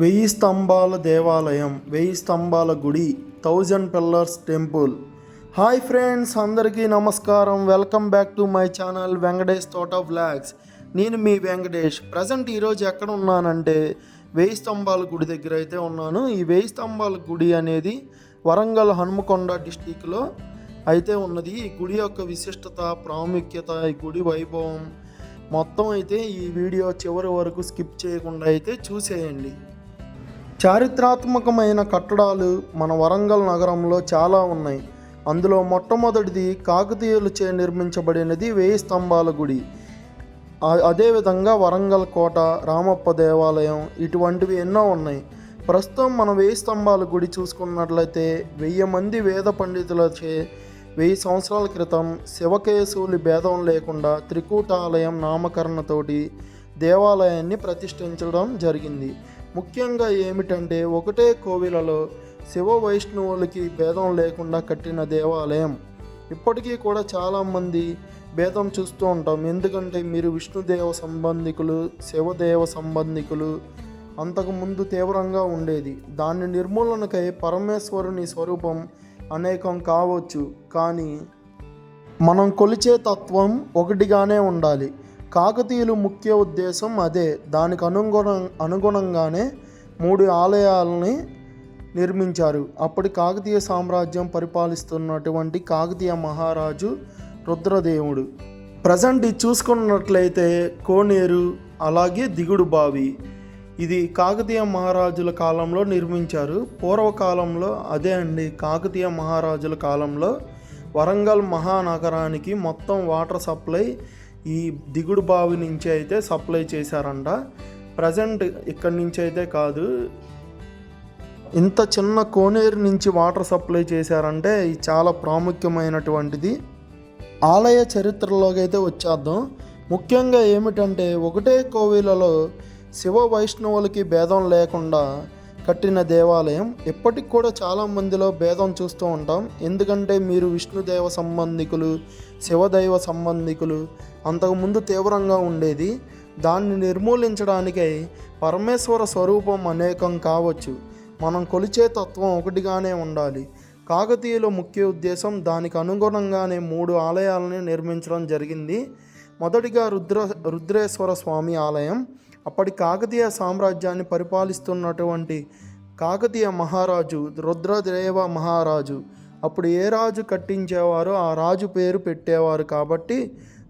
వెయ్యి స్తంభాల దేవాలయం వెయ్యి స్తంభాల గుడి thousand pillars temple. Hi friends అందరికీ నమస్కారం. Welcome back to my channel Venkatesh Thota vlogs. నేను మీ వెంకటేష్. ప్రజెంట్ ఈరోజు ఎక్కడ ఉన్నానంటే వెయ్యి స్తంభాల గుడి దగ్గర అయితే ఉన్నాను. ఈ వెయ్యి స్తంభాల గుడి అనేది వరంగల్ హనుమకొండ డిస్టిక్లో అయితే ఉన్నది. ఈ గుడి యొక్క విశిష్టత ప్రాముఖ్యత ఈ గుడి వైభవం మొత్తం అయితే ఈ వీడియో చివరి వరకు స్కిప్ చేయకుండా అయితే చూసేయండి. చారిత్రాత్మకమైన కట్టడాలు మన వరంగల్ నగరంలో చాలా ఉన్నాయి. అందులో మొట్టమొదటిది కాకతీయులచే నిర్మించబడినది వేయి స్తంభాల గుడి. అదేవిధంగా వరంగల్ కోట రామప్ప దేవాలయం ఇటువంటివి ఎన్నో ఉన్నాయి. ప్రస్తుతం మన వేయి స్తంభాల గుడి చూసుకున్నట్లయితే వెయ్యి మంది వేద పండితులచే వెయ్యి సంవత్సరాల క్రితం శివకేశవులు భేదం లేకుండా త్రికూటాలయం నామకరణతోటి దేవాలయాన్ని ప్రతిష్ఠించడం జరిగింది. ముఖ్యంగా ఏమిటంటే ఒకటే కోవిలలో శివ వైష్ణవులకి భేదం లేకుండా కట్టిన దేవాలయం. ఇప్పటికీ కూడా చాలామంది భేదం చూస్తూ ఉంటాం. ఎందుకంటే మీరు విష్ణుదేవ సంబంధికులు శివదేవ సంబంధికులు అంతకుముందు తీవ్రంగా ఉండేది. దాని నిర్మూలనకై పరమేశ్వరుని స్వరూపం అనేకం కావచ్చు. కానీ మనం కొలిచే తత్వం ఒకటిగానే ఉండాలి. కాకతీయులు ముఖ్య ఉద్దేశం అదే. దానికి అనుగుణ అనుగుణంగానే మూడు ఆలయాలని నిర్మించారు. అప్పటి కాకతీయ సామ్రాజ్యం పరిపాలిస్తున్నటువంటి కాకతీయ మహారాజు రుద్రదేవుడు. ప్రజెంట్ ఇది చూసుకున్నట్లయితే కోనేరు అలాగే దిగుడు బావి. ఇది కాకతీయ మహారాజుల కాలంలో నిర్మించారు. పూర్వకాలంలో అదే అండి. కాకతీయ మహారాజుల కాలంలో వరంగల్ మహానగరానికి మొత్తం వాటర్ సప్లై ఈ దిగుడు బావి నుంచి అయితే సప్లై చేశారంట. ప్రజెంట్ ఇక్కడి నుంచి అయితే కాదు. ఇంత చిన్న కోనేరు నుంచి వాటర్ సప్లై చేశారంటే ఇది చాలా ప్రాముఖ్యమైనటువంటిది. ఆలయ చరిత్రలోకి అయితే వచ్చేద్దాం. ముఖ్యంగా ఏమిటంటే ఒకటే కోవిలలో శివ వైష్ణవులకి భేదం లేకుండా కట్టిన దేవాలయం. ఇప్పటికి కూడా చాలా మందిలో భేదం చూస్తూ ఉంటాం. ఎందుకంటే మీరు విష్ణుదేవ సంబంధికులు శివదైవ సంబంధికులు అంతకుముందు తీవ్రంగా ఉండేది. దాన్ని నిర్మూలించడానికై పరమేశ్వర స్వరూపం అనేకం కావచ్చు. మనం కొలిచే తత్వం ఒకటిగానే ఉండాలి. కాకతీయుల ముఖ్య ఉద్దేశం దానికి అనుగుణంగానే మూడు ఆలయాలను నిర్మించడం జరిగింది. మొదటిగా రుద్ర రుద్రేశ్వర స్వామి ఆలయం అప్పటి కాకతీయ సామ్రాజ్యాన్ని పరిపాలిస్తున్నటువంటి కాకతీయ మహారాజు రుద్రదేవ మహారాజు. అప్పుడు ఏ రాజు కట్టించేవారో ఆ రాజు పేరు పెట్టేవారు కాబట్టి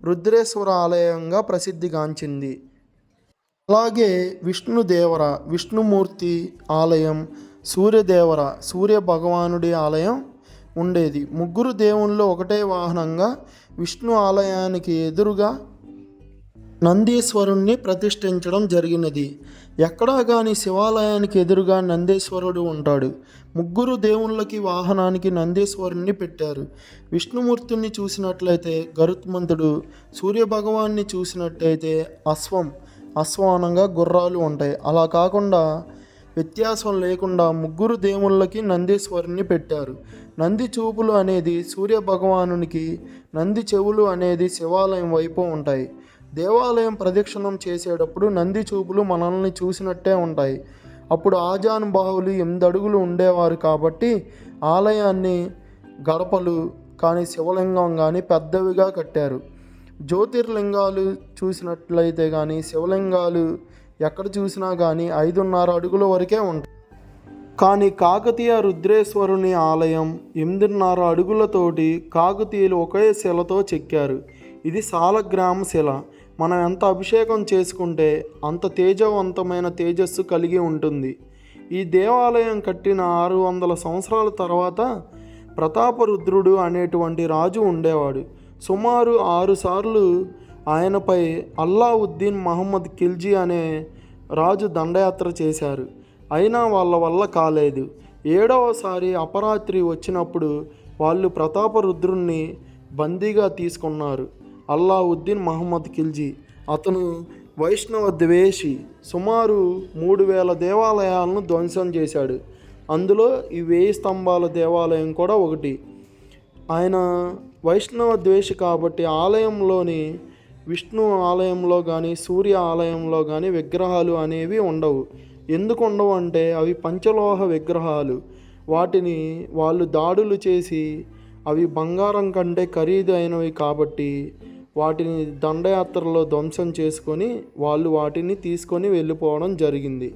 రుద్రేశ్వర ఆలయంగా ప్రసిద్ధిగాంచింది. అలాగే విష్ణుదేవర విష్ణుమూర్తి ఆలయం సూర్యదేవర సూర్య భగవానుడి ఆలయం ఉండేది. ముగ్గురు దేవుళ్ళు ఒకటే వాహనంగా విష్ణు ఆలయానికి ఎదురుగా నందీశ్వరుణ్ణి ప్రతిష్ఠించడం జరిగినది. ఎక్కడా కానీ శివాలయానికి ఎదురుగా నందీశ్వరుడు ఉంటాడు. ముగ్గురు దేవుళ్ళకి వాహనానికి నందీశ్వరుణ్ణి పెట్టారు. విష్ణుమూర్తిని చూసినట్లయితే గరుత్మంతుడు సూర్యభగవాన్ని చూసినట్లయితే అశ్వం అశ్వానంగా గుర్రాలు ఉంటాయి. అలా కాకుండా వ్యత్యాసం లేకుండా ముగ్గురు దేవుళ్ళకి నందీశ్వరుని పెట్టారు. నంది చూపులు అనేది సూర్య భగవానునికి నంది చెవులు అనేది శివాలయం వైపు ఉంటాయి. దేవాలయం ప్రదక్షిణం చేసేటప్పుడు నంది చూపులు మనల్ని చూసినట్టే ఉంటాయి. అప్పుడు ఆజానుబాహులు ఎనిమిది అడుగులు ఉండేవారు కాబట్టి ఆలయాన్ని గడపలు కానీ శివలింగం కానీ పెద్దవిగా కట్టారు. జ్యోతిర్లింగాలు చూసినట్లయితే కానీ శివలింగాలు ఎక్కడ చూసినా కానీ ఐదున్నర అడుగుల వరకే ఉంటాయి. కానీ కాకతీయ రుద్రేశ్వరుని ఆలయం ఎనిమిదిన్నర అడుగులతోటి కాకతీయులు ఒకే శిలతో చెక్కారు. ఇది సాలగ్రామ శిల. మనం ఎంత అభిషేకం చేసుకుంటే అంత తేజవంతమైన తేజస్సు కలిగి ఉంటుంది. ఈ దేవాలయం కట్టిన ఆరు వందల సంవత్సరాల తర్వాత ప్రతాపరుద్రుడు అనేటువంటి రాజు ఉండేవాడు. సుమారు ఆరుసార్లు ఆయనపై అల్లావుద్దీన్ మహమ్మద్ ఖిల్జీ అనే రాజు దండయాత్ర చేశారు. అయినా వాళ్ళ వల్ల కాలేదు. ఏడవసారి అపరాత్రి వచ్చినప్పుడు వాళ్ళు ప్రతాపరుద్రుణ్ణి బందీగా తీసుకున్నారు. అల్లావుద్దీన్ మహమ్మద్ ఖిల్జీ. అతను వైష్ణవ ద్వేషి. సుమారు మూడు వేల దేవాలయాలను ధ్వంసం చేశాడు. అందులో ఈ వేయి స్తంభాల దేవాలయం కూడా ఒకటి. ఆయన వైష్ణవ ద్వేషి కాబట్టి ఆలయంలోని విష్ణు ఆలయంలో కానీ సూర్య ఆలయంలో కానీ విగ్రహాలు అనేవి ఉండవు. ఎందుకు ఉండవు అంటే అవి పంచలోహ విగ్రహాలు. వాటిని వాళ్ళు దాడులు చేసి అవి బంగారం కంటే ఖరీదైనవి కాబట్టి వాటిని దండయాత్రలో ధ్వంసం చేసుకొని వాళ్ళు వాటిని తీసుకొని వెళ్ళిపోవడం జరిగింది.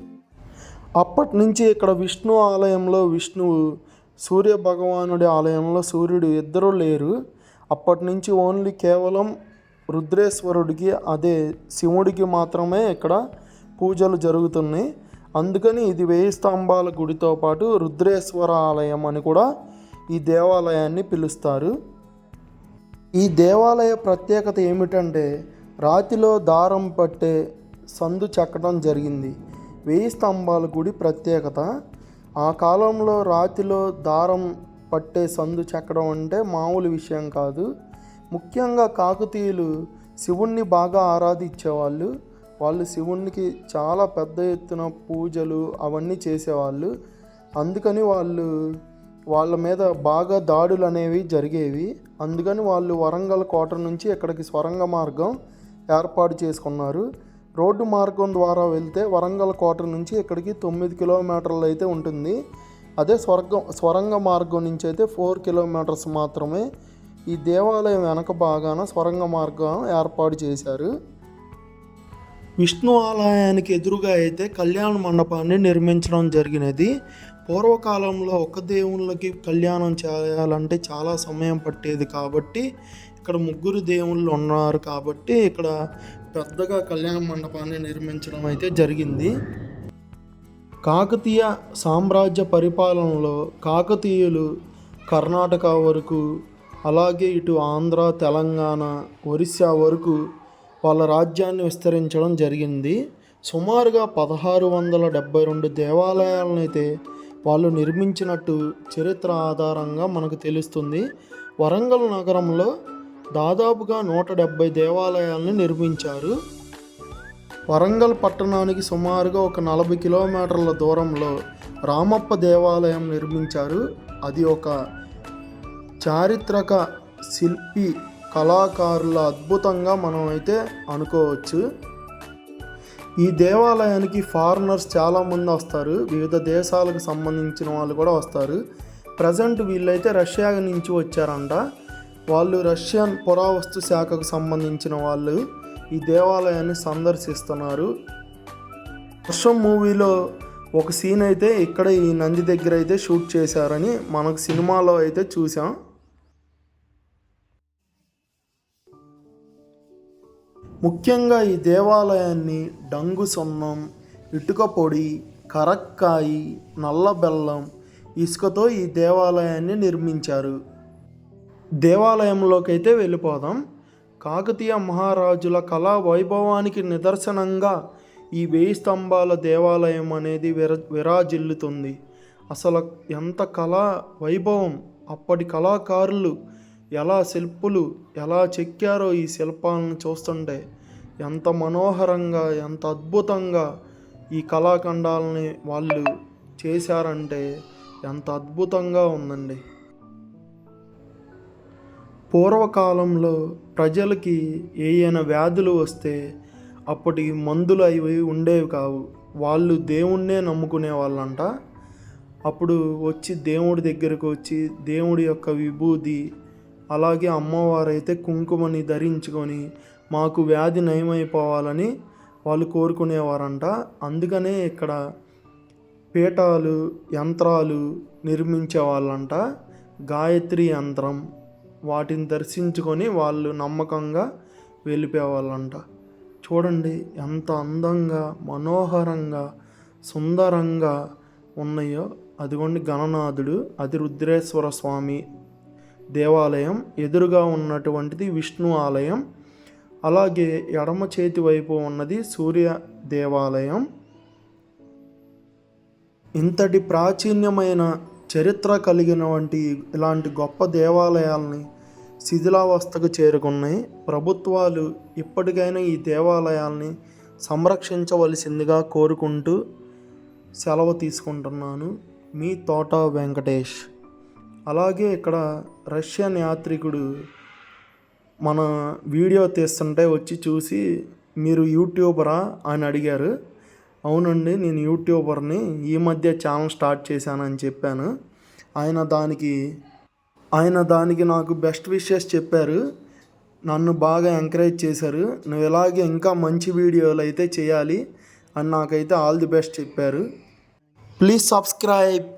అప్పటి నుంచి ఇక్కడ విష్ణు ఆలయంలో విష్ణువు సూర్య భగవానుడి ఆలయంలో సూర్యుడు ఇద్దరూ లేరు. అప్పటి నుంచి ఓన్లీ కేవలం రుద్రేశ్వరుడికి అదే శివుడికి మాత్రమే ఇక్కడ పూజలు జరుగుతున్నాయి. అందుకని ఇది వేయి స్తంభాల గుడితో పాటు రుద్రేశ్వర ఆలయం అని కూడా ఈ దేవాలయాన్ని పిలుస్తారు. ఈ దేవాలయ ప్రత్యేకత ఏమిటంటే రాతిలో దారం పట్టే సందు చెక్కడం జరిగింది. వెయ్యి స్తంభాల గుడి ప్రత్యేకత. ఆ కాలంలో రాతిలో దారం పట్టే సందు చెక్కడం అంటే మామూలు విషయం కాదు. ముఖ్యంగా కాకతీయులు శివుణ్ణి బాగా ఆరాధించేవాళ్ళు. వాళ్ళు శివునికి చాలా పెద్ద ఎత్తున పూజలు అవన్నీ చేసేవాళ్ళు. అందుకని వాళ్ళు వాళ్ళ మీద బాగా దాడులు అనేవి జరిగేవి. అందుకని వాళ్ళు వరంగల్ కోట నుంచి ఇక్కడికి స్వరంగ మార్గం ఏర్పాటు చేసుకున్నారు. రోడ్డు మార్గం ద్వారా వెళ్తే వరంగల్ కోట నుంచి ఇక్కడికి తొమ్మిది కిలోమీటర్లు అయితే ఉంటుంది. అదే స్వర్గం స్వరంగ మార్గం నుంచి అయితే ఫోర్ కిలోమీటర్స్ మాత్రమే ఈ దేవాలయం వెనక భాగాన స్వరంగ మార్గం ఏర్పాటు చేశారు. విష్ణు ఆలయానికి ఎదురుగా అయితే కళ్యాణ మండపాన్ని నిర్మించడం జరిగినది. పూర్వకాలంలో ఒక దేవుళ్ళకి కళ్యాణం చేయాలంటే చాలా సమయం పట్టేది కాబట్టి ఇక్కడ ముగ్గురు దేవుళ్ళు ఉన్నారు కాబట్టి ఇక్కడ పెద్దగా కళ్యాణ మండపాన్ని నిర్మించడం అయితే జరిగింది. కాకతీయ సామ్రాజ్య పరిపాలనలో కాకతీయులు కర్ణాటక వరకు అలాగే ఇటు ఆంధ్ర తెలంగాణ ఒరిస్సా వరకు వాళ్ళ రాజ్యాన్ని విస్తరించడం జరిగింది. సుమారుగా పదహారు వందల డెబ్బై రెండు దేవాలయాలను అయితే వాళ్ళు నిర్మించినట్టు చరిత్ర ఆధారంగా మనకు తెలుస్తుంది. వరంగల్ నగరంలో దాదాపుగా నూట డెబ్బై దేవాలయాలను నిర్మించారు. వరంగల్ పట్టణానికి సుమారుగా ఒక నలభై కిలోమీటర్ల దూరంలో రామప్ప దేవాలయం నిర్మించారు. అది ఒక చారిత్రక శిల్పి కళాకారుల అద్భుతంగా మనం అయితే అనుకోవచ్చు. ఈ దేవాలయానికి ఫారినర్స్ చాలామంది వస్తారు. వివిధ దేశాలకు సంబంధించిన వాళ్ళు కూడా వస్తారు. ప్రజెంట్ వీళ్ళైతే రష్యా నుంచి వచ్చారంట. వాళ్ళు రష్యన్ పురావస్తు శాఖకు సంబంధించిన వాళ్ళు ఈ దేవాలయాన్ని సందర్శిస్తున్నారు. వర్షం మూవీలో ఒక సీన్ అయితే ఇక్కడ ఈ నంది దగ్గర అయితే షూట్ చేశారని మనకు సినిమాలో అయితే చూసాం. ముఖ్యంగా ఈ దేవాలయాన్ని డంగు సున్నం ఇటుక పొడి కరక్కాయి నల్ల బెల్లం ఇసుకతో ఈ దేవాలయాన్ని నిర్మించారు. దేవాలయంలోకైతే వెళ్ళిపోదాం. కాకతీయ మహారాజుల కళా వైభవానికి నిదర్శనంగా ఈ వేయి స్తంభాల దేవాలయం అనేది విర విరాజిల్లుతుంది. అసలు ఎంత కళా వైభవం! అప్పటి కళాకారులు ఎలా శిల్పులు ఎలా చెక్కారో ఈ శిల్పాలను చూస్తుంటే ఎంత మనోహరంగా ఎంత అద్భుతంగా ఈ కళాఖండాలని వాళ్ళు చేశారంటే ఎంత అద్భుతంగా ఉందండి. పూర్వకాలంలో ప్రజలకి ఏయైనా వ్యాధులు వస్తే అప్పటి మందులు అవి ఉండేవి కావు. వాళ్ళు దేవుణ్ణే నమ్ముకునే వాళ్ళంట. అప్పుడు వచ్చి దేవుడి దగ్గరకు వచ్చి దేవుడి యొక్క విభూది అలాగే అమ్మవారైతే కుంకుమని ధరించుకొని మాకు వ్యాధి నయమైపోవాలని వాళ్ళు కోరుకునేవారంట. అందుకనే ఇక్కడ పీఠాలు యంత్రాలు నిర్మించే వాళ్ళంట గాయత్రి యంత్రం వాటిని దర్శించుకొని వాళ్ళు నమ్మకంగా వెళ్ళిపోయేవాళ్ళంట. చూడండి ఎంత అందంగా మనోహరంగా సుందరంగా ఉన్నాయో. అదిగోండి గణనాథుడు అది రుద్రేశ్వర స్వామి దేవాలయం ఎదురుగా ఉన్నటువంటిది విష్ణు ఆలయం అలాగే ఎడమ చేతి వైపు ఉన్నది సూర్య దేవాలయం. ఇంతటి ప్రాచీన్యమైన చరిత్ర కలిగిన వంటి ఇలాంటి గొప్ప దేవాలయాల్ని శిథిలావస్థకు చేరుకున్నాయి. ప్రభుత్వాలు ఇప్పటికైనా ఈ దేవాలయాల్ని సంరక్షించవలసిందిగా కోరుకుంటూ సెలవు తీసుకుంటున్నాను. మీ తోట వెంకటేష్. అలాగే ఇక్కడ రష్యన్ యాత్రికుడు మన వీడియో తీస్తుంటే వచ్చి చూసి మీరు యూట్యూబరా? అని అడిగారు. అవునండి నేను యూట్యూబర్ని. ఈ మధ్య ఛానల్ స్టార్ట్ చేశానని చెప్పాను. ఆయన దానికి ఆయన దానికి నాకు బెస్ట్ విషెస్ చెప్పారు. నన్ను బాగా ఎంకరేజ్ చేశారు. నువ్వు ఇలాగే ఇంకా మంచి వీడియోలు అయితే చేయాలి అని నాకైతే ఆల్ ది బెస్ట్ చెప్పారు. Please subscribe.